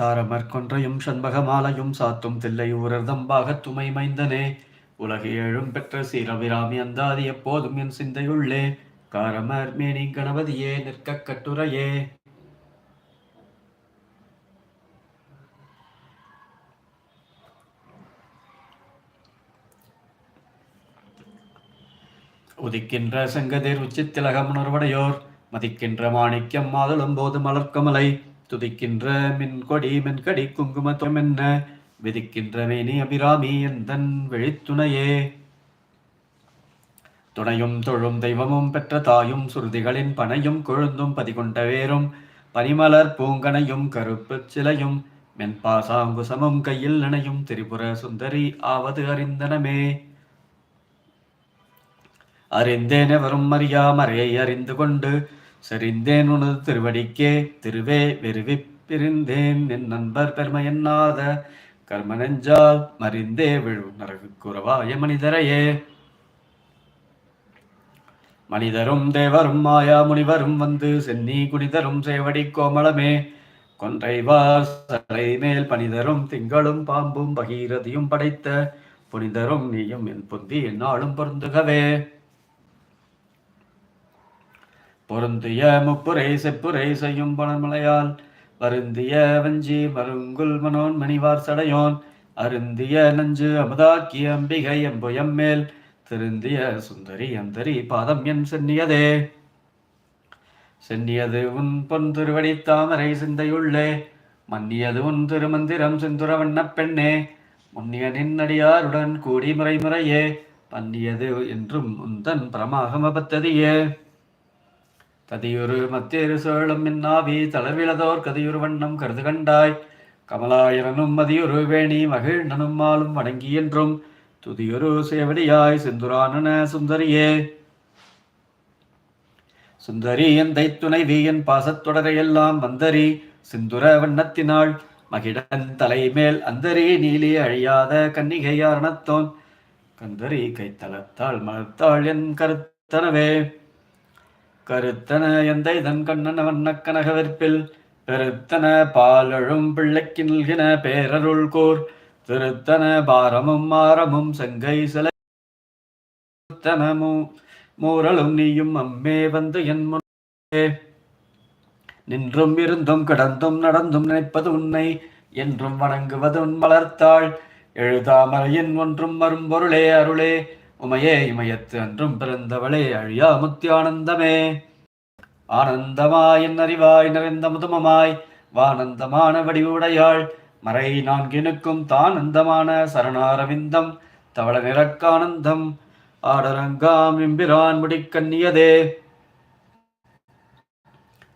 தாரமர் கொன்றையும் சண்பகமாலையும் சாத்தும் தில்லை ஊரர்தம்பாக துமை மைந்தனே. உலகு ஏழும் பெற்ற சீரவிராமி அந்தாதி எப்போதும் என் சிந்தையுள்ளே. காரமர் மேனி கணபதியே நிற்க கட்டுரையே. உதிக்கின்ற செங்கதிர் உச்சித்திலகமுணர்வடையோர் மதிக்கின்ற மாணிக்கம் மாதளும் போது மலர்கமலை துதிக்கின்ற மின் கொடி மென் கடி குங்குமத்தம் என்ன? விதிக்கின்ற மேனி அபிராமி எந்தன் விழித்துணையே? துணையும் தொழும் தெய்வமும் பெற்ற தாயும் சுருதிகளின் பனையும் கொழுந்தும் பதிகொண்ட வேரும் பனிமலர் பூங்கனையும் கருப்பு சிலையும் மென்பாசாங்குசமும் கையில் நினையும் திரிபுர சுந்தரி ஆவது அறிந்தனமே. அறிந்தேன் எவரும் அறியாமறையை அறிந்து கொண்டு செறிந்தேன் உனது திருவடிக்கே திருவே வெறுவி பிரிந்தேன் என் நண்பர் பெருமை எண்ணாத கர்ம நெஞ்சால் மறிந்தே விழு நரகு குறவாய மனிதரையே. மனிதரும் தேவரும் மாயா முனிவரும் வந்து சென்னி குனிதரும் சேவடி கோமளமே. கொன்றைவார் சலை மேல் பனிதரும் திங்களும் பாம்பும் பகீரதியும் படைத்த புனிதரும் நீயும் என் புந்தி என்னாலும் பொருந்துகவே. பொருந்திய முப்புரை செப்புரை செய்யும் பணமலையால் வருந்திய வஞ்சி மருங்குல் மனோன் மணிவார் சடையோன் அருந்திய நஞ்சு அமுதாக்கிய அம்பிகை எம்புயம் மேல் திருந்திய சுந்தரி அந்தரி பாதம் என் சென்னியதே. சென்னியது உன் பொன் திருவடி தாமரை சிந்தையுள்ளே மன்னியது உன் திருமந்திரம் செந்துர வண்ணப் பெண்ணே முன்னிய நின்னடியாருடன் கூடி முறை முறையே பன்னியது என்றும் உந்தன் பிரமாகமபத்ததியே கதியுரு மத்தியரு சோழம் மின்னாவி தளர்விழதோர் கதியுரு வண்ணம் கருது கண்டாய். கமலாயரனும் மதியுரு வேணி மகிழ்ந்தனும் மாலும் வணங்கி என்றும் துதியுரு சேவடியாய் செந்துரானன சுந்தரியே. சுந்தரி எந்தை துணைவி என் பாசத்தொடரையெல்லாம் வந்தரி சிந்துர வண்ணத்தினாள் மகிடன் தலைமேல் அந்தரி நீலி அழியாத கன்னிகையாரணத்தோன் கந்தரி கைத்தளத்தாள் மலர்த்தாள் என் கருத்தனவே. கருத்தன எந்தை தன் கண்ணன வண்ண கனகவிற்பில் பெருத்தன பாலழும் பிள்ளைக்கு நல்கின பேரருள் கோர் திருத்தன பாரமும் மாரமும் செங்கை சிலத்தனமும் மூரலும் நீயும் அம்மே வந்து என் முன்னே நின்றும் இருந்தும் கிடந்தும் நடந்தும் நினைப்பது உன்னை என்றும் வணங்குவது உன் மலர்த்தாள் எழுதாமலையின் ஒன்றும் வரும் பொருளே அருளே உமையே இமயத்து அன்றும் பிறந்தவளே அழியா முத்தியானந்தமே ஆனந்தமாய் அறிவாய் நிறைந்த முதுமமாய் வானந்தமான வடிவுடையாள். மறை நான்கினுக்கும் தானந்தமான சரணாரவிந்தம் தவள நிறக்கானந்தம். ஆடரங்காம் இம்பிரான் முடிக்கண்ணியதே.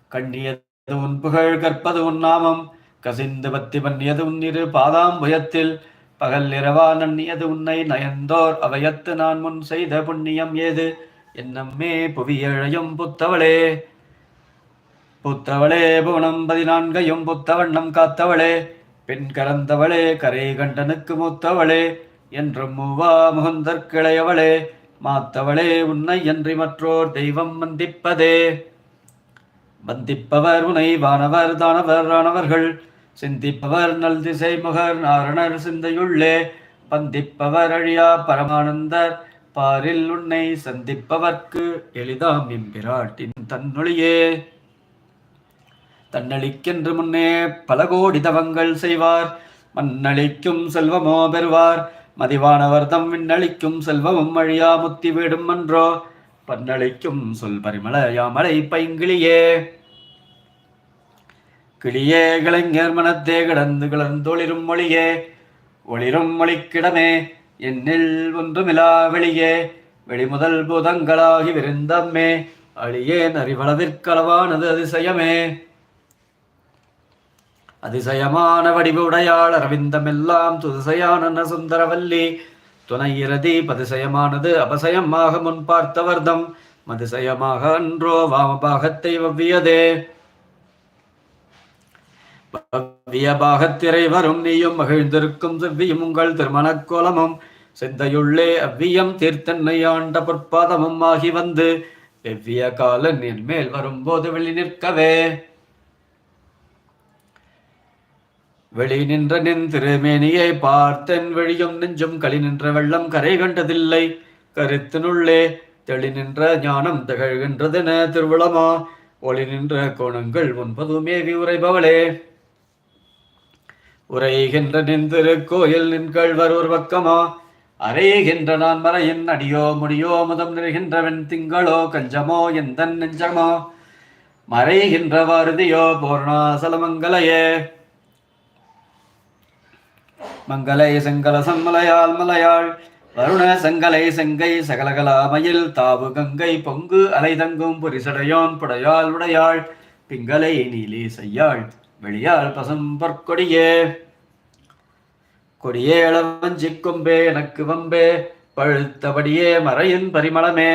கண்ணியது உன் புகழ் கற்பது உன் நாமம் கசிந்து பத்தி பண்ணியது உன் இரு பாதாம்புயத்தில் பகல் இரவா நன்னியது உன்னை நயந்தோர் அவையத்து நான் முன் செய்த புண்ணியம் ஏது? என்னம்மே புவியழையும் புத்தவளே. புத்தவளே புவனம் பதினான்கையும் புத்தவண்ணம் காத்தவளே. பெண் கலந்தவளே கரை கண்டனுக்கு மூத்தவளே. என்றும் மூவா முகந்தற்கிளையவளே மாத்தவளே உன்னை என்று மற்றோர் தெய்வம் வந்திப்பதே வந்திப்பவர் உனை வானவர் தானவர் ஆனவர்கள் சிந்திப்பவர் நல் திசை முகர் நாரணர் சிந்தையுள்ளே பந்திப்பவர் அழியா பரமானந்தர் பாரில் உன்னை சந்திப்பவர்க்கு எளிதாம் எம்பிராட்டின் தன்னொழியே. தன்னளிக்கென்று முன்னே பல கோடி தவங்கள் செய்வார் மண்ணளிக்கும் செல்வமோ பெறுவார் மதிவானவர் தம் விண்ணளிக்கும் செல்வமும் அழியா முத்தி வீடும் என்றோ பன்னளிக்கும் சொல் பரிமள யாமலை பைங்கிளியே. கிளியே கிளைஞர் மனத்தே கிடந்து கிளர்ந்தொளிரும் மொழியே ஒளிரும் மொழிக்கிடமே என்னில் ஒன்றுமிலா வெளியே வெளிமுதல் பூதங்களாகி விருந்தம்மே அழியேன் அறிவளவிற்களவானது அதிசயமே. அதிசயமான வடிவுடையாள் அரவிந்தமெல்லாம் துதிசயான சுந்தரவல்லி துணையிரதி பதிசயமானது அபசயமாக முன் பார்த்தவர்தம் மதிசயமாக அன்றோ வாமபாகத்தை வவ்வியதே அவ்வியபாகத்திரை வரும் நீயும் மகிழ்ந்திருக்கும் செவ்வியும் உங்கள் திருமணக் கோலமும் சிந்தையுள்ளே அவ்வியம் தீர்த்தன்னை ஆண்ட பொற்பாதமும் ஆகி வந்து வெவ்விய காலன் என் மேல் வரும்போது வெளி நிற்கவே. வெளி நின்ற நின் திருமேனியை பார்த்தன் வெளியும் நெஞ்சும் களி நின்ற வெள்ளம் கரை கண்டதில்லை கருத்தினுள்ளே தெளி நின்ற ஞானம் திகழ்கின்றதென திருவிழமா. ஒளி நின்ற கோணங்கள் ஒன்பதுமே உரைபவளே உரைகின்ற நின் திருக்கோயில் நின் கழ்வர் ஒரு பக்கமா அறைகின்ற நான் மறையின் அடியோ முடியோ முதம் நிறைகின்றவன் திங்களோ கஞ்சமோ எந்தன் நெஞ்சமோ மறைகின்ற வாரதியோ பூர்ணாசலமங்கலையே. மங்களை செங்கல சம்மலையால் மலையாள் வருண செங்கலை செங்கை சகலகலாமையில் தாவு கங்கை பொங்கு அலைதங்கும் புரிசடையோன் புடையாள் உடையாள் பிங்களை நீலி செய்யாள். வெளியால் பசும்பற்கொடியே கொடியே. இளவஞ்சி கொம்பே எனக்கு வம்பே. பழுத்தபடியே மறையின் பரிமளமே.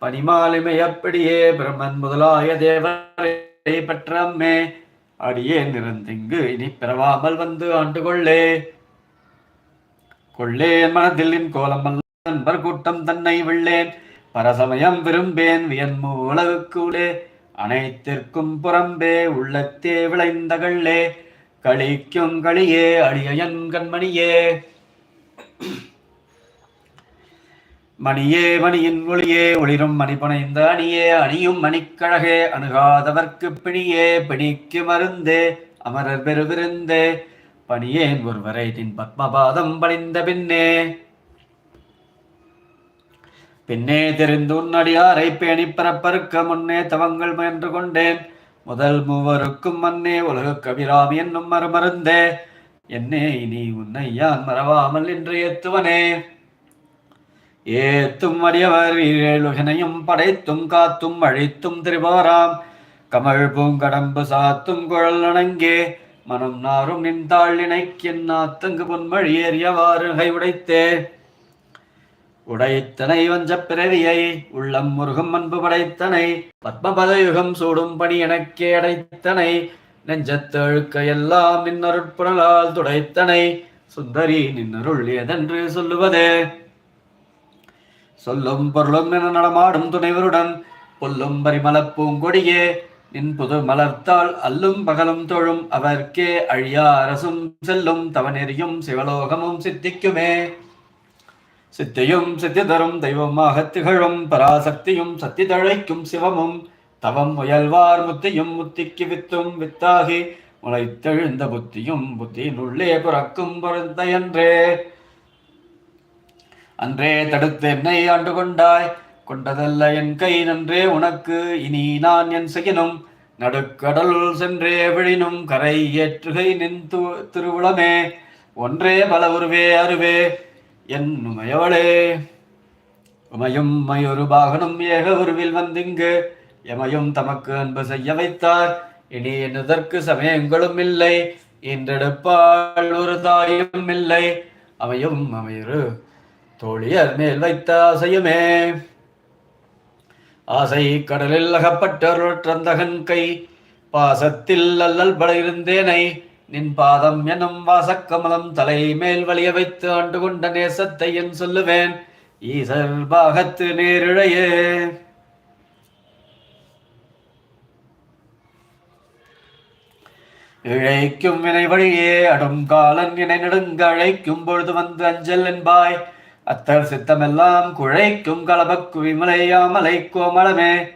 பனிமாலிமையப்படியே பிரம்மன் முதலாய தேவரை பெற்றம்மே அடியே நிறந்திங்கு இனி பிறவாமல் வந்து ஆண்டு கொள்ளே. கொள்ளேன் மனதில்லின் கோலம் நண்பர் கூட்டம் தன்னை விள்ளேன். பரசமயம் விரும்பேன் வியன் உலகுக்குள்ளே அனைத்திற்கும் புறம்பே உள்ளத்தே விளைந்தகள்ளே களிக்கும் களியே அழியன் கண்மணியே. மணியே மணியின் ஒளியே ஒளிரும் மணிபுனைந்த அணியே அணியும் மணிக்கழகே அணுகாதவர்க்கு பிணியே பிணிக்கு மருந்தே அமரர் பெருவிருந்தே. பணியேன் ஒருவரை நின் பத்மபாதம் பணிந்த பின்னே. பின்னே தெரிந்து உன்னடியாரை பேணி பரப்பருக்க முன்னே தவங்கள் முயன்று கொண்டேன். முதல் மூவருக்கும் மன்னே உலக கவிராமி என்னும் மறுமருந்தே. என்னே இனி உன்னை யான் மறவாமல் என்று ஏத்துவனே. ஏத்தும் அடியவர் வீரேழுகனையும் படைத்தும் காத்தும் அழித்தும் திரிவாராம் கமல் பூங்கடம்பு சாத்தும் குழல் அணங்கே. மனம் நாரும் நின்றாள் இணைக்கின் நாத்தங்கு பொன்மொழி ஏறியவாறு கை உடைத்தே உடைத்தனை வஞ்சப் பிறவியை உள்ளம் முருகும் அன்பு படைத்தனை பத்மபதயுகம் சூடும் பணி எனக்கே அடைத்தனை நெஞ்சத்தழுக்க எல்லாம் நின்னருட்புணலால் துடைத்தனை சுந்தரி நின்னருள் ஏதென்று சொல்லுவதே. சொல்லும் பொருளும் என நடமாடும் துணைவருடன் பொல்லும் பரிமளப் நின் புது மலர்த்தால் அல்லும் பகலும் தொழும் அவர்க்கே அழியா அரசும் செல்லும் தவநெறியும் சிவலோகமும் சித்திக்குமே. சித்தியும் சித்தி தரும் தெய்வமாக திகழும் பராசக்தியும் சத்தி தழைக்கும் சிவமும் தவம் முயல்வார் முத்தியும் முத்திக்கு வித்தும் வித்தாகி முளைத்தெழுந்த புத்தியும் புத்தியின் உள்ளே பிறக்கும் பொருந்த என்றே அன்றே தடுத்து என்னை ஆண்டு கொண்டாய் கொண்டதல்ல என் கை நன்றே உனக்கு இனி நான் என் செய்யினும் நடுக்கடல் சென்றே விழினும் கரை ஏற்றுகை நின் திருவுளமே. ஒன்றே பல உருவே அருவே என்னுமையவளே உமையும் மயொரு பாகனும் ஏக உருவில் வந்திங்கு எமையும் தமக்கு அன்பு செய்ய வைத்தார். இனி என்னதற்கு சமயங்களும் இல்லை இன்றெடுப்பாள் ஒரு தாயும் இல்லை. அமையும் அமையொரு தோழியர் மேல் வைத்த ஆசையுமே. ஆசை கடலில் அகப்பட்டருற்றந்தகன் கை பாசத்தில் அல்லல் பட இருந்தேனை நின் பாதம் எனும் வாசக்கமலம் தலை மேல் வழிய வைத்து ஆண்டு கொண்ட நேசத்தை என் சொல்லுவேன். ஈசர் பாகத்து நேரிழையே. இழைக்கும் வினை வழியே அடும் காலன் இணை நெடுங்க அழைக்கும் பொழுது வந்து அஞ்சல் என்பாய். அத்தர் சித்தமெல்லாம் குழைக்கும் கலபக் குவிமலையாமலை கோமளமே.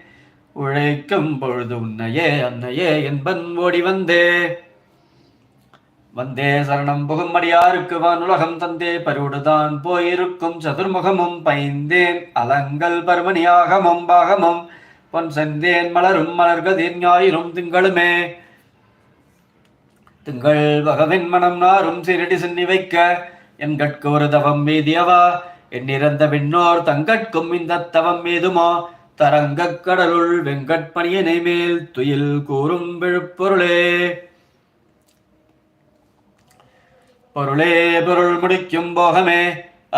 உழைக்கும் பொழுது உன்னையே அன்னையே என்பன் ஓடி வந்தே. வந்தே சரணம் புகும்மடியாருக்கு வானுலகம் தந்தே பருடுதான் போயிருக்கும் சதுர்முகமும் பைந்தேன் அலங்கல் பருமணியாகமும் பாகமும் பொன் செந்தேன் மலரும் மலர்கதிர் ஞாயிறும் திங்களுமே. திங்கள் பகவின் மனம் நாரும் சிரடி சின்னி வைக்க என் கட்கு ஒரு தவம் மீதியவா? எண்ணிறந்த விண்ணோர் தங்கட்கும் இந்த தவம் மீதுமா? தரங்கக் கடலுள் வெங்கட்பணியனை மேல் துயில் கூறும் விழுப்பொருளே. பொருளே பொருள் முடிக்கும் போகமே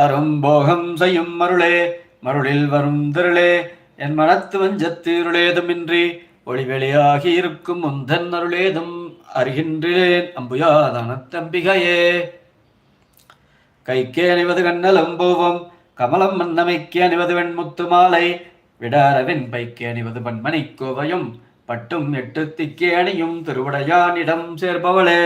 அரும்போகம் செய்யும் மருளே மருளில் வரும் திருளே என் மனத்து வஞ்சத்தீருளேதுமின்றி ஒளிவெளியாகி இருக்கும் முந்தன் அருளேதும் அறிகின்றேன் அம்புயாதான தம்பிகையே. கைக்கே அணிவது கண்ணலம் பூவம் கமலம் மன்னமைக்கு அணிவது வெண்முத்து மாலை விடாரவின் பைக்கே அணிவது பன்மணி கோவையும் பட்டும் எட்டு திக்கே அணியும் திருவுடையானிடம் சேர்பவளே.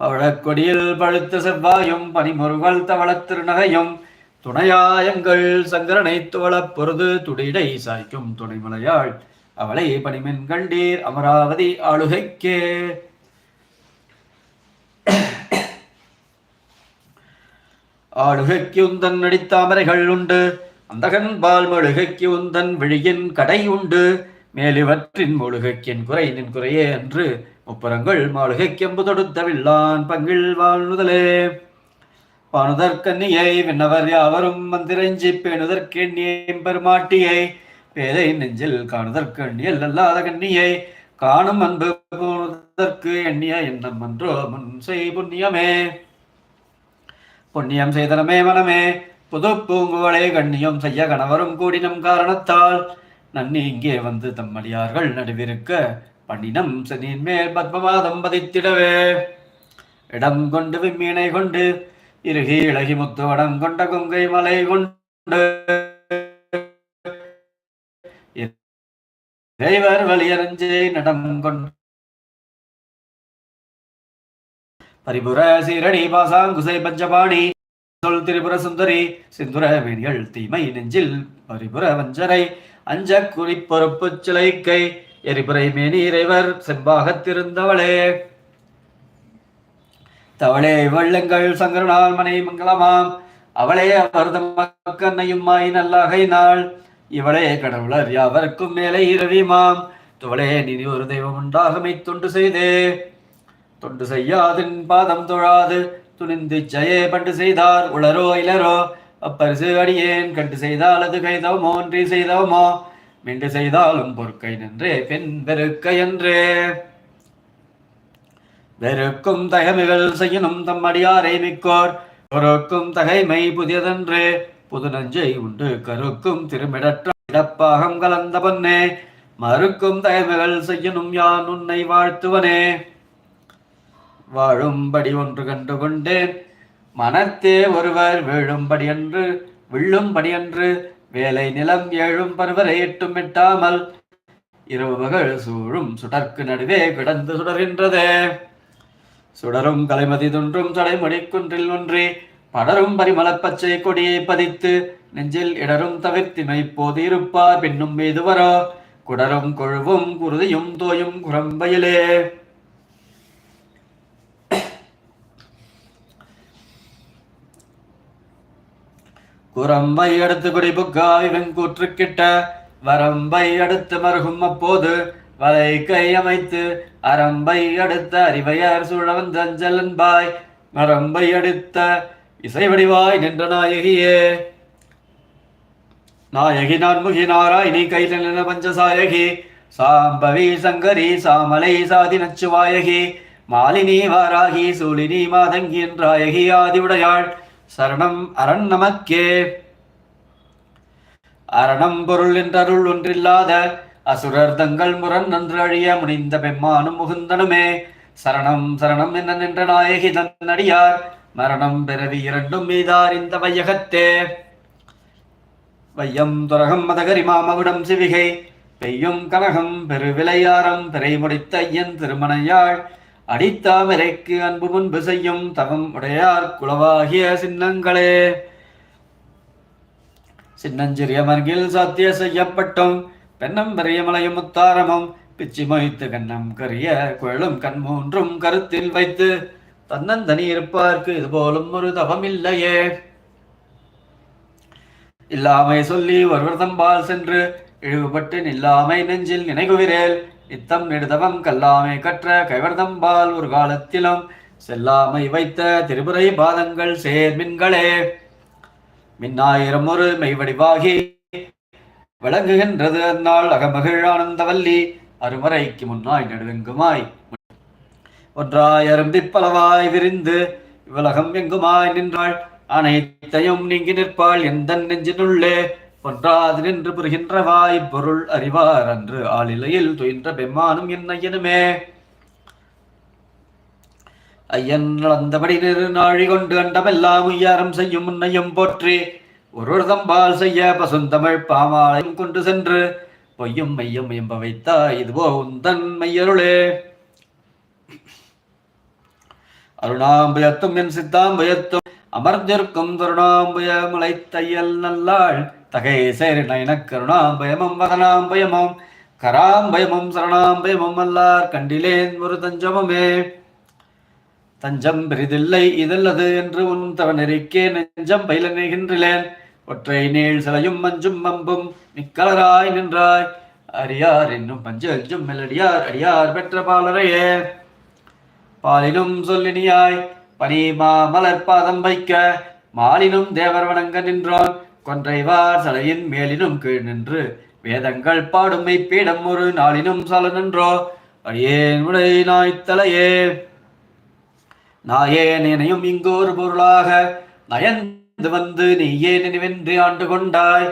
பவழக்கொடியில் பழுத்த செவ்வாயும் பனிமுருகல் தவளத் திருநகையும் துணையாயங்கள் சங்கரனை துவளப் பொருது துடிடை சாய்க்கும் துணைமலையாள். அவளை பனிமென் கண்டீர் அமராவதி ஆளுகைக்கே. ஆளுகைக்கு உந்தன் நடித்தாமரைகள் உண்டு. அந்தகன் பால் மொழுகைக்கு உந்தன் விழியின் கடை உண்டு. மேலிவற்றின் மொழுகைக்கின் குறை நின் குறையே என்று முப்புறங்கள் கெம்பு தொடுத்த வில்லான் பங்கில் வாழ்நுதலே. பானுதற்கன்னியை விண்ணவர் யாவரும் மந்திரஞ்சி பேணுதற்கெண்ணியம் பெருமாட்டியை. பேதை நெஞ்சில் காணுதற்கண்ணியல் அல்லாத கண்ணியை. காணும் அன்பு போனுதற்கு எண்ணிய எண்ணம் அன்றோ முன் செய் புண்ணியமே. புண்ணியம் செய்தனமே மனமே. புது பூங்குவளை கண்ணியம் செய்ய கணவரும் கூடினம் காரணத்தால் நன்னி இங்கே வந்து தம்மடியார்கள் நடுவிருக்க பண்ணினம் சனியின் மேல் பத்மமாதம் பதித்திடவே. இடம் கொண்டு விம்மீனை கொண்டு இறுகி இழகி முத்து வடம் கொண்ட கொங்கை மலை கொண்டு. இறைவர் வலியரஞ்சை நடம் கொண்டு பரிபுர சீரடி பாசாங்குசை பஞ்சபாணி சொல் திரிபுர சுந்தரி சிந்துர வேணிகள் தீமை நெஞ்சில் பரிபுர வஞ்சரை அஞ்ச குறிப்பொறுப்பு சிலைக்கை எரிபுரை மேனி இறைவர் செம்பாகத்திருந்தவளே தவளே வள்ளங்கள் சங்கரனால் மனை மங்களமாம். அவளே அவரது மக்கன்னையும் மாய் நல்லாகை நாள் இவளே கடவுளர் யாவருக்கும் மேலே இரவிமாம். துவளே நீ ஒரு தெய்வம் உண்டாகமை தொண்டு செய்தே. தொண்டு செய்யாதின் பாதம் தொழாது. துணிந்து ஜெயே பண்டு செய்தார். உளரோ இளரோ அப்பரிசு அடியேன். கண்டு செய்தால் அது கைதவமோ ஒன்றி செய்தவமோ. மிண்டு செய்தாலும் பொற்கை நின்றே பெண் வெறுக்க என்றே வெறுக்கும் தகமைகள் செய்யணும் தம் அடியாரை மிக்கோர் பொறுக்கும் தகைமை புதியதன்று. புது நஞ்சை உண்டு கருக்கும் திருமிடற்ற இடப்பாகம் கலந்த பொன்னே. மறுக்கும் தகைமைகள் செய்யணும் யான் உன்னை வாழ்த்துவனே. வாழும்படி ஒன்று கண்டு கொண்டேன். மனத்தே ஒருவர் வீழும்படி என்று விள்ளும்படி என்று வேலை நிலம் ஏழும் பருவரை எட்டும் எட்டாமல் இரவு மகள் சூழும் சுடர்க்கு நடுவே கிடந்து சுடர்கின்றதே. சுடரும் கலைமதி தொன்றும் தடைமுடி குன்றில் ஒன்றி படரும் பரிமளப்பச்சை கொடியை பதித்து நெஞ்சில் இடரும் தவிர்த்திமை போது இருப்பார் பின்னும் மீதுவரோ குடரும் கொழுவும் குருதியும் தோயும் குரம்பையிலே. குரம்பை அடுத்து குடிபுக்காய் வெங்கூற்று கிட்ட வரம்பை அடுத்து மருகும் அப்போது வலை கை அமைத்து அரம்பை அடுத்த அறிவையார் சூழவன் தஞ்சலன்பாய் மரம்பை அடுத்த இசை வடிவாய் நின்ற நாயகியே. நாயகி நான்முகி நாராயணி கைதன பஞ்சசாயகி. சாம்பவி சங்கரி சாமலை சாதி நச்சுவாயகி. மாலினி வாராகி சூலினி மாதங்கி என்றாயகி ஆதிவுடையாள் சரணம் அரண் நமக்கே அரணம் பொருள் என்றருள் ஒன்றில்லாத அசுரர் தங்கள் முரண் நன்று அழிய முனிந்த பெம்மானும் முகுந்தனுமே. சரணம் சரணம் என்ன நின்ற நாயகி தன்னடியார். மரணம் பிறவி இரண்டும் மீதார் இந்த வையகத்தே. வையம் துரகம் மதகரி மாமவிடம் சிவிகை. பெய்யும் கனகம் பெருவிளையாரம் பிறை முடித்த ஐயன் திருமணையாள். அடித்தாமரைக்கு அன்பு முன்பு செய்யும் தவம் உடையார் குளவாகிய சின்னங்களே. சின்னஞ்சிறிய மருங்கில் சாத்திய செய்யப்பட்டும். பெண்ணம் பெரிய மலையும் முத்தாரமும் பிச்சி மொய்த்து கண்ணம் கரிய குழலும் கண் மூன்றும் கருத்தில் வைத்து தன்னந்தனி இருப்பார்க்கு இது போலும் ஒரு தவம் இல்லையே. இல்லாமை சொல்லி ஒருவர் தம்பால் சென்று இழிவுபட்டு நில்லாமை நெஞ்சில் நினைகுவிரேல். இத்தம் நெடுதவம் கல்லாமை கற்ற கைவர்தம்பால் ஒரு காலத்திலும் செல்லாமை வைத்த திரிபுரை பாதங்கள் சேர்மின்களே மின்னாயிரம் ஒரு மெய்வடிவாகி விளங்குகின்றது அந்நாள் அகமகிழ் ஆனந்தவல்லி அருமறைக்கு முன்னாய் நடுவெங்குமாய். ஒன்றாய் அரும்பிப் விரிந்து இவ்வுலகம் எங்குமாய் நின்றாள்? அனைத்தையும் நீங்கி நிற்பாள் எந்த நெஞ்சினுள்ளே? ஒன்றாது நின்று புரிகின்ற வாய் பொருள் அறிவார் அன்று ஆளிலையில் துயின்ற பெம்மானும் என்னையனுமே. ஐயன் நடந்தபடி நிறு நாழி கொண்டு அண்டமெல்லாம் உய்யாரம் செய்யும் முன்னையும் போற்றி. ஒரு தம்பால் செய்ய பசுந்தமிழ் பாமாலையும் கொண்டு சென்று பொய்யும் மையம் எம்ப வைத்தா இதுவோ உந்தன் மையருளே அருணாம்பயத்தும் என் சித்தாம்பயத்தும் அமர்ந்திருக்கும் தருணாம்பய நல்லாள் தையல் கருணாம் பயமம் சேரி பயமம் கராம் பயமம் சரணாம் பயமம் அல்லார் கண்டிலேன் ஒரு தஞ்சமுமே. தஞ்சம் பெரிதில்லை இதல்லது என்று உன் தவனெறிக்கே நெஞ்சம் பயில நிகின்றிலேன் ஒற்றை நீள் சிலையும் மஞ்சும் மம்பும் நிக்கலராய் நின்றாய். அரியார் என்னும் பஞ்சு அஞ்சும் மெல்லடியார் அடியார் பெற்ற பாலரையே. பாலினும் சொல்லினியாய் பனி மாமலர் பாதம் வைக்க மாலினும் தேவர் வணங்க நின்றான். கொன்றைவார் சலையின் மேலினும் கீழ் நின்று வேதங்கள் பாடுமை பீடம் ஒரு நாளினும் சல நின்றோ அடியேன் உடை நாய்த்தலையே. நாயேன் நினையும் இங்கு ஒரு பொருளாக நயந்து வந்து நீயே நினைவென்று ஆண்டு கொண்டாய்.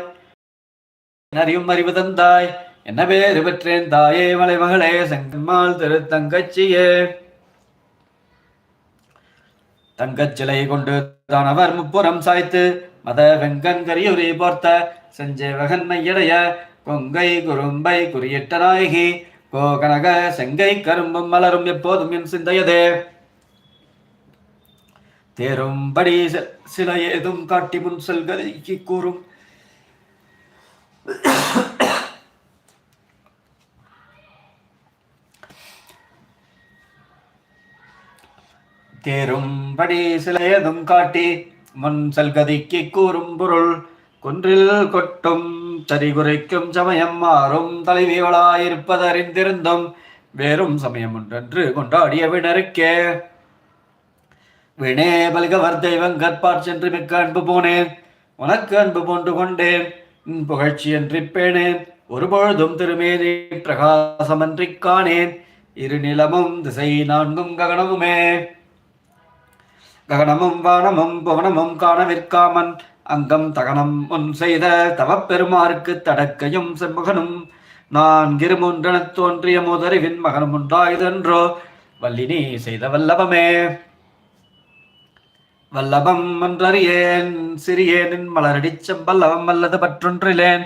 அறியும் அறிவு தந்தாய் என்ன பேறு பெற்றேன் தாயே மலைமகளே செங்கன்மாள் திரு தங்கச்சியே. தங்கச்சிலை கொண்டு தானவர் முப்புறம் சாய்த்து மத வெங்கன் கரியுரி போர்த்த செஞ்சேவகன் மையடைய கொங்கை குறும்பை குறியிட்ட நாயகி கோகனக செங்கை கரும்பும் மலரும் எப்போதும் என் சிந்தையதே. தேரும்படி சில ஏதும் காட்டி முன் செல்கதைக்கு கூறும். தேரும்படி சில ஏதும் காட்டி முன் கதிக்கு கூறும் பொருள் குன்றில் கொட்டும் சரி குறைக்கும் சமயம் மாறும் தலைவியவளாயிருப்பதறிந்திருந்தும் வேறும் சமயம் ஒன்றென்று கொண்டாடிய வினருக்கே. வினே பல்கவர் தெய்வம் கற்பார் சென்று மிக்க அன்பு போனேன் உனக்கு அன்பு போன்று கொண்டேன் உன் புகழ்ச்சி என்று பேணேன் ஒருபொழுதும் திருமேனி பிரகாசமன்றி காணேன் இரு நிலமும் திசை நான்கும் ககனமுமே. ககனமும் வானமும் புவனமும் காணவிற்காமன். அங்கம் தகனம் முன் செய்த தவப்பெருமாருக்கு தடக்கையும் செம்மகனும் நான் கிருமுன்றனத் தோன்றிய முதறிவின் மகனும் உண்டாயுதென்றோ வல்லினி செய்த வல்லபமே. வல்லபம் ஒன்றறியேன் சிறியேனின் மலரடிச் செம்பல்லவம் அல்லது பற்றொன்றிலேன்.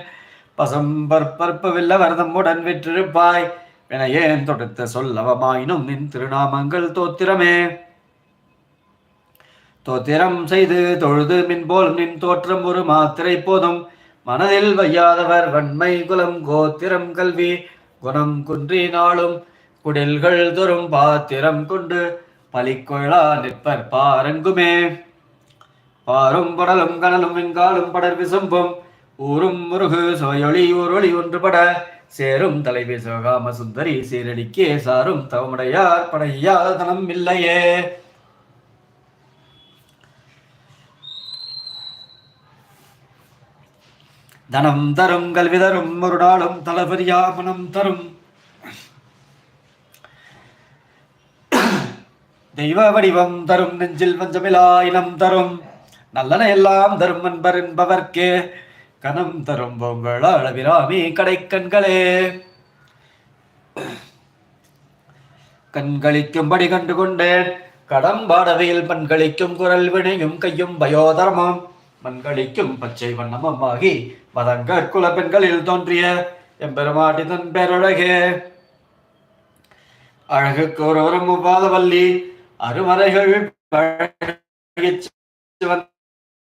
பசம் பற்பற்ப வில்ல வரதமுடன் விற்றிருப்பாய் வினையேன் தொடுத்த சொல்லவமாயினும் நின் திருநாமங்கள் தோத்திரமே. தோத்திரம் செய்து தொழுது மின்போல் நின் தோற்றம் ஒரு மாத்திரை போதும். மனதில் வையாதவர் வன்மை குலம் கோத்திரம் கல்வி குணம் குன்றி நாளும் குடில்கள் தோறும் பாத்திரம் கொண்டு பலிக்கொழா நிற்பர் பாரங்குமே. பாரும் படலும் கனலும் வெங்காலும் படர் விசும்பும். ஊரும் முருகு சுவையொளி ஊரொளி ஒன்றுபட சேரும் தலைவி சிவகாம சுந்தரி சீரடிக்கே சாரும் தவமுடையார் படையாதனம் இல்லையே. தனம் தரும் கல்வி தரும் ஒரு நாளும் தளபதியா மனம் தரும். தெய்வ வடிவம் தரும் நெஞ்சில் வஞ்சமிலா இனம் தரும். நல்லன எல்லாம் தரும் அன்பர் என்பவர்க்கே. கனம் தரும் பொங்கல் அளவிராமி கடைக்கண்களே கண்களிக்கும்படி கண்டு கொண்டேன். கடம்பாடவையில் பண்களிக்கும் குரல் வினையும் கையும் பயோதரமாம். மண்களிக்கும் பச்சை வண்ணமும் ஆகி மதங்கற் குல தோன்றிய எம்பெருமாட்டிதன் பேரழகே. அழகுக்கு ஒருவரும் உபாதவல்லி அருமறைகள் பழகிச்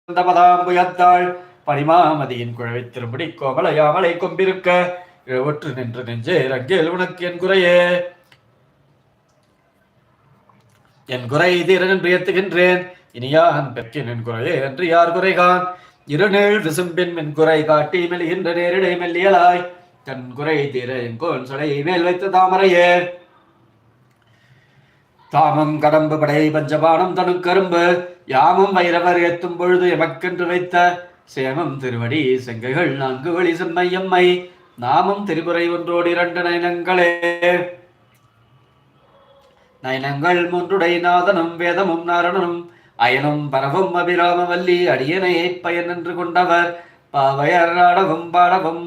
பதாம்புயத்தாள் பனிமாமதியின் குழவை திரும்படி கோமலையாமலை கொம்பிருக்க இழவற்று நின்று நெஞ்சே ரங்கேல் உனக்கு என் குறையே. என் குறை தீரன் பிரியத்துகின்றேன் இனியான் பெற்கின் என் குறையே என்று யார் குறைகான்? இருநீள் விசும்பின் மின் குறை காட்டி மெலிகின்ற நேரிடை மெல்லியலாய். தன் குறை தீர என் சடையை மேல் வைத்த தாமரையே. தாமம் கடம்பு படை பஞ்சபானம் தனு கரும்பு. யாமும் வைரவர் ஏத்தும் பொழுது எமக்கென்று வைத்த சேமம் திருவடி செங்கைகள் நான்கு வழி செம்மை எம்மை. நாமம் திரிபுரை ஒன்றோடு இரண்டு நயனங்களே. நயனங்கள் மூன்றுடை நாதனும் வேதமும் நாரணனும். அயனும் பரவும் அபிராமவல்லி அடியனை பயன் என்று கொண்டவர். பாவையர் நாடகம் பாடவும்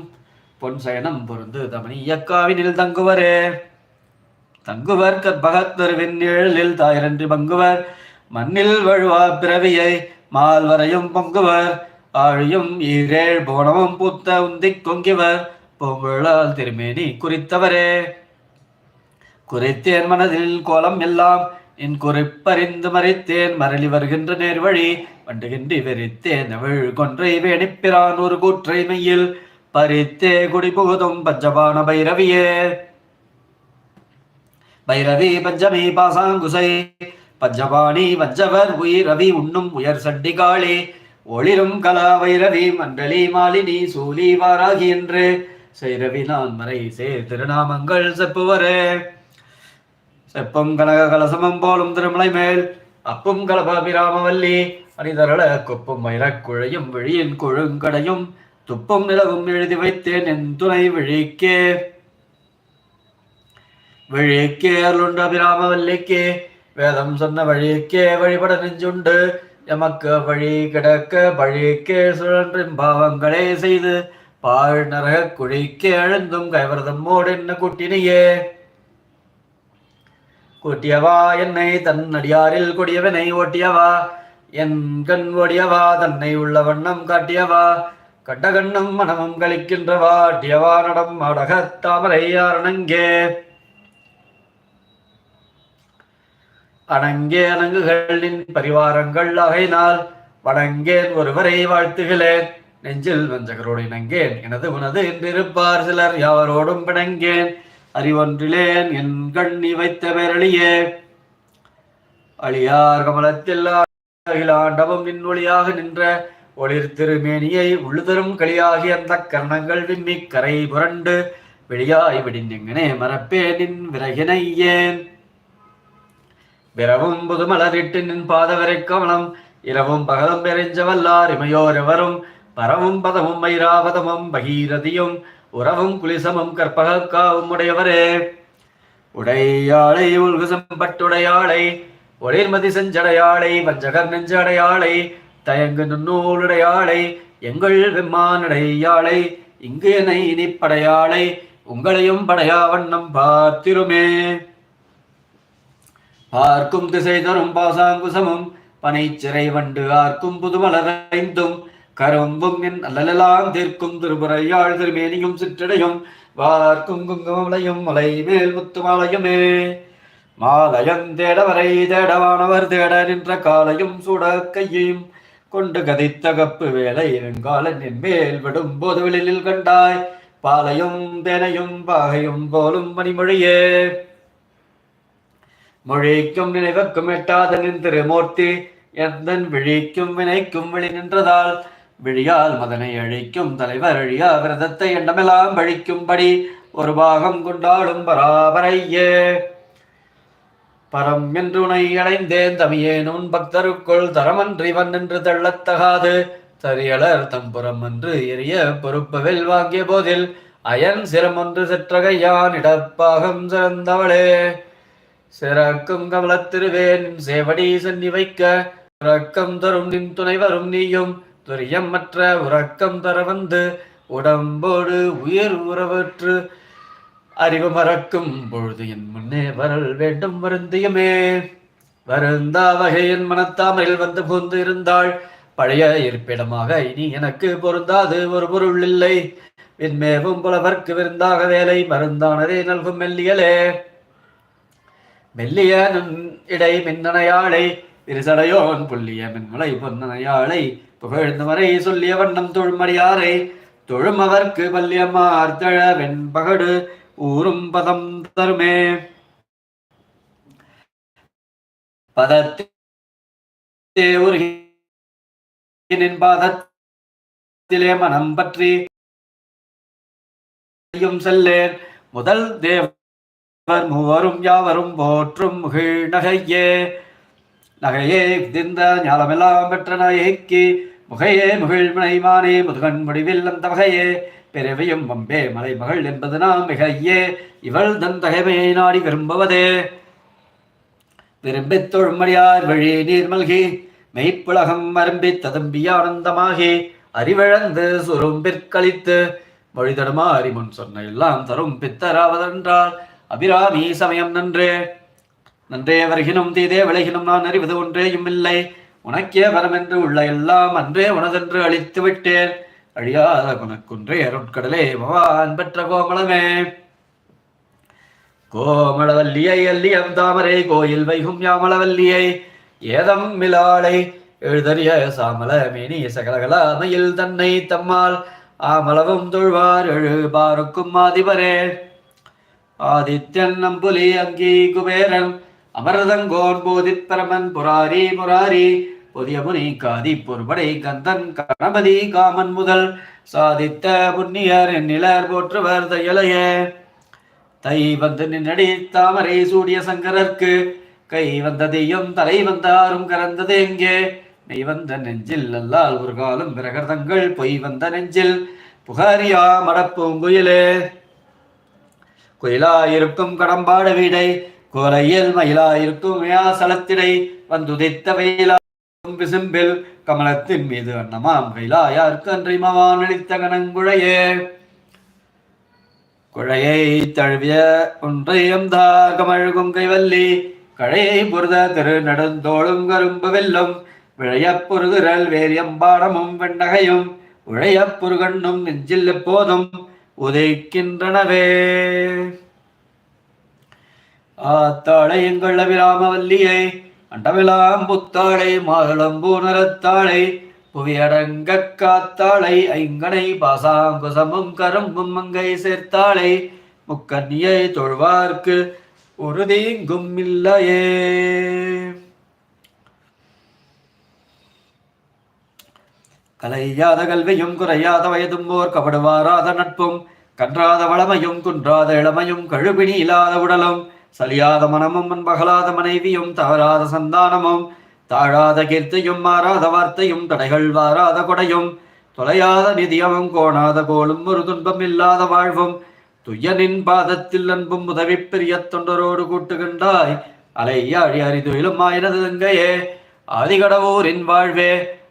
பொன் சயனம் பொருந்து தமணி இயக்காவினில் தங்குவரே. தங்குவர் கற்பகத்தருவின் நிழலில் தாயிரன்றி பங்குவர். மண்ணில் வழுவா பிறவியை மால்வரையும் பொங்குவர். ஆழியும் ஈரேழ் போனமும் பூத்த உந்திக் கொங்கிவர். பொங்குழால் திருமேனி குறித்தவரே. குறித்தேன் மனதில் கோலம் எல்லாம் என் குறிப்பறிந்து மறைத்தேன் மரளி வருகின்ற நேர்வழி வண்டுகின்றி வெறித்தேன் அவள் கொன்றை வேணிப்பிரான் ஒரு கூற்றை மெய்யில் பறித்தே குடி புகுதும் பஞ்சபான பைரவியே. பைரவி பஞ்சமி பாசாங்குசை பஞ்சபாணி வஞ்சவர் உயிர் ரவி உண்ணும் உயர் சண்டிகாளி ஒளிரும் கலா வைரவி மண்டலி மாலினி சூலி வாராகி என்று செய்ரவி நான் மறை சே திருநாமங்கள் செப்புவரே. செப்பும் கனக கலசமம் போலும் திருமலை மேல் அப்பும் கலபாபிராமவல்லி அணிதரள கொப்பும் மயிரக்குழையும் விழியின் கொழுங்கடையும் துப்பும் நிலவும் எழுதி வைத்தேன் என் துணை விழிக்கே. விழிக்கே அருளுண்டு அபிராமவல்லிக்கே வேதம் சொன்ன வழிக்கே வழிபட நெஞ்சுண்டு எமக்கு வழி கிடக்க வழிக்கே சுழன்றின் பாவங்களே செய்து பாழ் நரக குழிக்கே அழுந்தும் கைவரதம் மோடென்ன கூட்டினையே. கூட்டியவா என்னை தன் அடியாரில் கொடியவனை ஓட்டியவா? என் கண் ஓடியவா தன்னை உள்ள வண்ணம் காட்டியவா? கட்ட மனமும் கழிக்கின்றவா? டியவா நடம் அடக தாமரை அரணங்கே அணங்கே அணங்குகளின் பரிவாரங்கள் ஆகையினால் வணங்கேன் ஒருவரை வாழ்த்துகளேன் நெஞ்சில் வஞ்சகரோடு இணங்கேன் எனது உனது என்றிருப்பார் சிலர் யாவரோடும் பிணங்கேன். அறிவொன்றிலேன் என் கண்ணி வைத்த பேரழியே அழியார் கமலத்தில் அகிலாண்டவம் நின் ஒளியாக நின்ற ஒளிர் திருமேனியை உள்ளுதரும் களியாகி அந்த கர்ணங்கள் விம்மி கரை புரண்டு வெளியாய் விடிந்தெங்கனே மரப்பேனின் நின் விறகினை ஏன் விரவும் புதுமலரிட்டு நின் பாதவரை கவனம் இரவும் பகலும் பெறிஞ்ச வல்லார் இமையோர் எவரும் பரவும் பதமும் ஐராவதமும் பகீரதியும் உறவும் குலிசமும் கற்பகாவும் உடையவரே. உடையாளை உல்குசம் பட்டுடையாளை ஒளிர்மதி செஞ்சடையாளை வஞ்சகர் நெஞ்சடையாளை தயங்கு நுண்ணூலுடையாளை எங்கள் விமானடையாளை இங்கு என்னை இனிப்படையாளை உங்களையும் படையா வண்ணம் பார்த்திருமே. பார்க்கும் திசை தரும் பாசாங்குசமும் பனைச்சிறை வண்டு ஆர்க்கும் புதுமலரைந்தும் கரும்பும் என் அல்லலாம் தீர்க்கும் திருபுறையாள் திருமேனியும் சிற்றடையும். வார்க்கும் குங்குமலையும் மலை மேல் முத்துமாலையுமே. மாலயம் தேடவரை தேடவானவர் தேட நின்ற காலையும் சுட கையையும் கொண்டு கதித்த கப்பு வேலை இருங்காலன் என் மேல் விடும் போது வெளியில் கண்டாய். பாலையும் தேனையும் பாகையும் போலும் மணிமொழியே. மொழிக்கும் நினைவுக்கும் எட்டாத நின் திருமூர்த்தி எந்தன் விழிக்கும் வினைக்கும் விழி நின்றதால் விழியால் மதனை அழிக்கும் தலைவர் அழியா விரதத்தை எண்ணமெல்லாம் பழிக்கும்படி ஒரு பாகம் கொண்டாடும் பராபரையே. பரம் என்று உனை அடைந்தேன் தமியேன் உன் பக்தருக்குள் தரமன்றி என்று தள்ளத்தகாது தரியலர் தம்புறம் என்று எரிய பொறுப்பவில் வாங்கிய போதில் அயன் சிரமொன்று செற்றகையான் இடப்பாகம் சிறந்தவளே. சிறக்கும் கமலத்திருவேன் சேவடி சென்னி வைக்க சிறக்கம் தரும் நின் துணை வரும் நீயும் துரியமற்ற உறக்கம் தர வந்து உடம்போடு உயிர் உறவற்று அறிவு மறக்கும் பொழுது என் முன்னே வரல் வேண்டும் வருந்தியுமே. வருந்தா வகையின் மனத்தாமரில் வந்து புகுந்து இருந்தாள். பழைய இருப்பிடமாக இனி எனக்கு பொருந்தாது ஒரு பொருள் இல்லை. விண்மேவும் புலவர்க்கு விருந்தாக வேலை மருந்தானதே நல்கும் மெல்லியலே. மெல்லிய நுண் இடை மின்னணையாளை விரிசடையோன் புள்ளிய மின்மலை பொன்னணையாளை புகழ்ந்து வரை சொல்லிய வண்ணம் தொழுமறியாரை தொழும் அவர்க்கு பல்லியமார் தழ வெண்பகடு ஊரும் பதம் தருமே. பதத்தே உருகினின் பாதத்திலே மனம் பற்றி செல்லேன் முதல் தேவர் மூவரும் யாவரும் போற்றும் நகையே நகையே திந்த ஞாலமெல்லாம் பெற்ற நகைக்கு முகையே முகிழ் முனைவானே முதுகன் முடிவில் அந்த வகையே. பிறவியும் வம்பே மலை மகள் என்பது நாம் மிகையே. இவள் தன் தகைமையை நாடி விரும்புவதே. விரும்பித் தொழுமடியார் வழி நீர் மல்கி. மெய்ப்புலகம் அரும்பி ததும்பி ஆனந்தமாகி. அறிவிழந்து சுரும்பிற்கழித்து. மொழிதடுமா அறிமுன் சொன்ன எல்லாம் தரும் பித்தராவதென்றால் அபிராமி சமயம் நன்றே. நன்றே வருகினும் தீதே விலகினும் நான் அறிவது ஒன்றேயும் இல்லை உனக்கே வரமென்று உள்ள எல்லாம் அன்றே உனதென்று அழித்து விட்டேன். அழியாத உனக்குன்றே அருட்கடலே பவான் பெற்ற கோமளமே. கோமளவல்லியை அல்லியம் தாமரை கோயில் வைகும் யாமளவல்லியை. ஏதம் மிலாளை எழுதறிய சாமல மேனி சகலகலாமையில் தன்னை தம்மால் ஆமளவும் தொழ்வார் எழுபாருக்கும் ஆதிபரே. ஆதித்யன் நம்புலி அங்கி குபேரன் அமரதங்கோன் போதித் பரமன் புராரி முராரி புதிய முனி காதி பொறுபடை கந்தன் கணபதி காமன் முதல் சாதித்த புண்ணியர் நிலர் போற்றுவர் தயலைய. தை வந்து நின்னடி தாமரை சூடிய சங்கரர்க்கு கை வந்த தெய்யம் தலை வந்தாரும் கறந்தது எங்கே? மெய் வந்த நெஞ்சில் அல்லால் ஒரு காலம் பிரகர்தங்கள் பொய் வந்த நெஞ்சில் புகாரியா மடப்பூங்குயிலே. குயிலாயிருக்கும் கடம்பாட வீடை கோரையில் மயிலாயிருக்கும் வியாசலத்திடை வந்துதித்த வெயிலாகும் விசும்பில் கமலத்தின் மீது அன்னமாம் கைலாயார்க்கு அன்றை மவான் அளித்த கணங்குழையே. குழையை தழுவிய ஒன்றையும் தாகமழுகும் கைவல்லி கழையை புரத திரு நடந்தோளும் கரும்பு வெல்லும் விழையப் பொருகுரல் வேரியம்பாடமும் வெண்ணகையும் உழைய புருகண்ணும் நெஞ்சில் எப்போதும் உதைக்கின்றனவே. ஆத்தாளை எங்கள் அபிராமவல்லியை அண்டமிலாம் புத்தாளை மாதுளம் பூனரத்தாளை புவியடங்க காத்தாளை ஐங்கனை பாசாங்குசமும் கரும்பும் மங்கை சேர்த்தாளை முக்கன்னியை தொழ்வார்க்கு ஒரு தீங்கும் இல்லையே. கலையாத கல்வியும் குறையாத வயதும் ஓர் கபடுவாராத நட்பும் கன்றாத வளமையும் குன்றாத இளமையும் கழுபிணி இல்லாத உடலும் சலியாத மனமும் பகலாத மனைவியும் தவறாத சந்தானமும் தாழாத கீர்த்தியும் மாறாத வார்த்தையும் தடைகள் வாராத கொடையும் தொலையாத நிதியமும் கோணாத கோலும் ஒரு துன்பம் இல்லாத வாழ்வும் துயனின் பாதத்தில் அன்பும் உதவி பெரிய தொண்டரோடு கூட்டுகின்றாய். அலையாழி அறிதுயிலும் ஆயினது தங்கையே ஆதிகடவோரின் வாழ்வே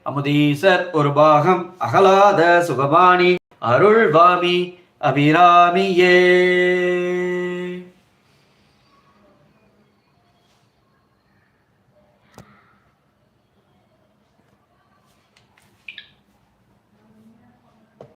அமுதீசர் ஒரு பாகம் அகலாத சுகபாணி அருள்வாமி அபிராமியே.